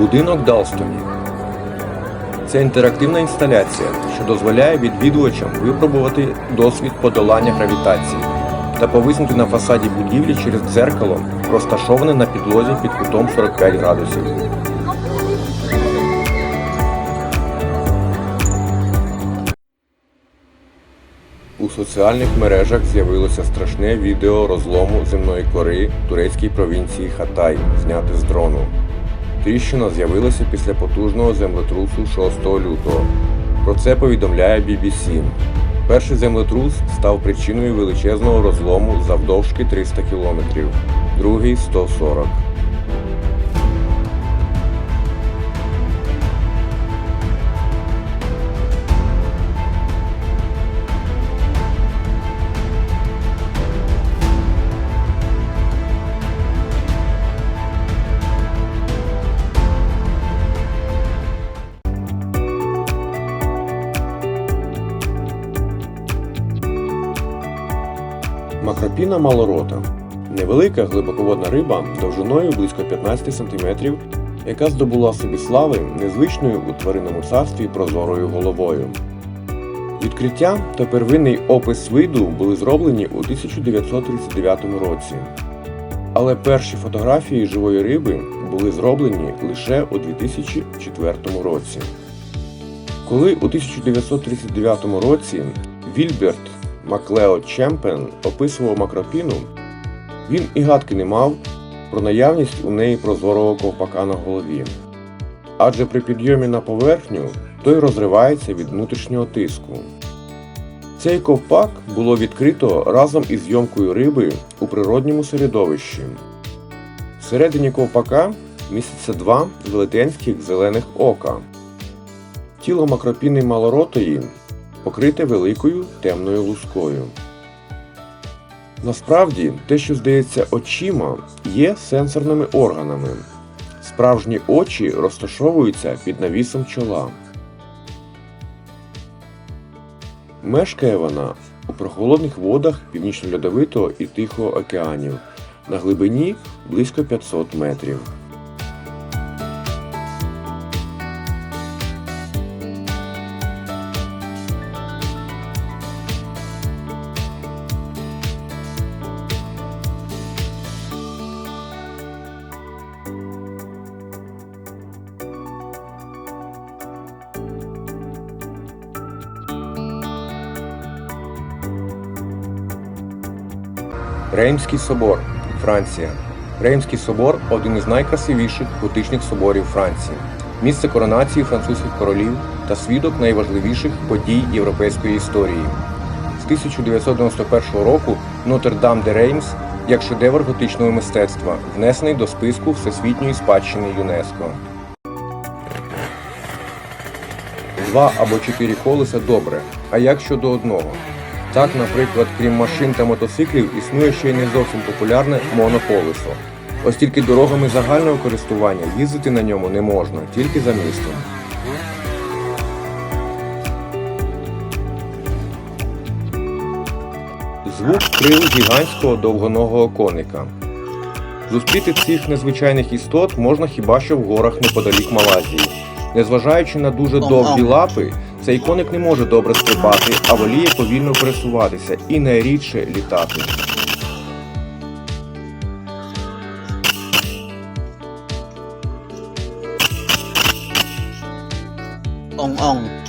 Будинок Далстоні. Це інтерактивна інсталяція, що дозволяє відвідувачам випробувати досвід подолання гравітації та повиснути на фасаді будівлі через дзеркало, розташоване на підлозі під кутом 45 градусів. У соціальних мережах з'явилося страшне відео розлому земної кори турецькій провінції Хатай, зняте з дрону. Тріщина з'явилася після потужного землетрусу 6 лютого. Про це повідомляє BBC. Перший землетрус став причиною величезного розлому завдовжки 300 км, другий 140. Макропіна малорота невелика глибоководна риба довжиною близько 15 см, яка здобула собі слави незвичною у тваринному царстві прозорою головою. Відкриття та первинний опис виду були зроблені у 1939 році. Але перші фотографії живої риби були зроблені лише у 2004 році. Коли у 1939 році Вільберт Маклео Чемпен описував макропіну, він і гадки не мав про наявність у неї прозорого ковпака на голові. Адже при підйомі на поверхню той розривається від внутрішнього тиску. Цей ковпак було відкрито разом із зйомкою риби у природньому середовищі. Всередині ковпака містяться два велетенських зелених ока. Тіло макропіни малоротої покрите великою темною лускою. Насправді, те, що здається очима, є сенсорними органами. Справжні очі розташовуються під навісом чола. Мешкає вона у прохолодних водах Північно-Льодовитого і Тихого океанів на глибині близько 500 метрів. Реймський собор, Франція. Реймський собор один із найкрасивіших готичних соборів Франції, місце коронації французьких королів та свідок найважливіших подій європейської історії. З 1991 року Нотр-Дам де Реймс як шедевр готичного мистецтва, внесений до списку Всесвітньої спадщини ЮНЕСКО. Два або чотири колеса добре. А як щодо одного? Так, наприклад, крім машин та мотоциклів, існує ще й не зовсім популярне моноколесо. Ось тільки дорогами загального користування їздити на ньому не можна, тільки за містом. Звук крил гігантського довгоногого коника. Зустріти цих незвичайних істот можна хіба що в горах неподалік Малайзії. Незважаючи на дуже довгі лапи, цей коник не може добре стрибати, а воліє повільно пересуватися і найрідше літати. ong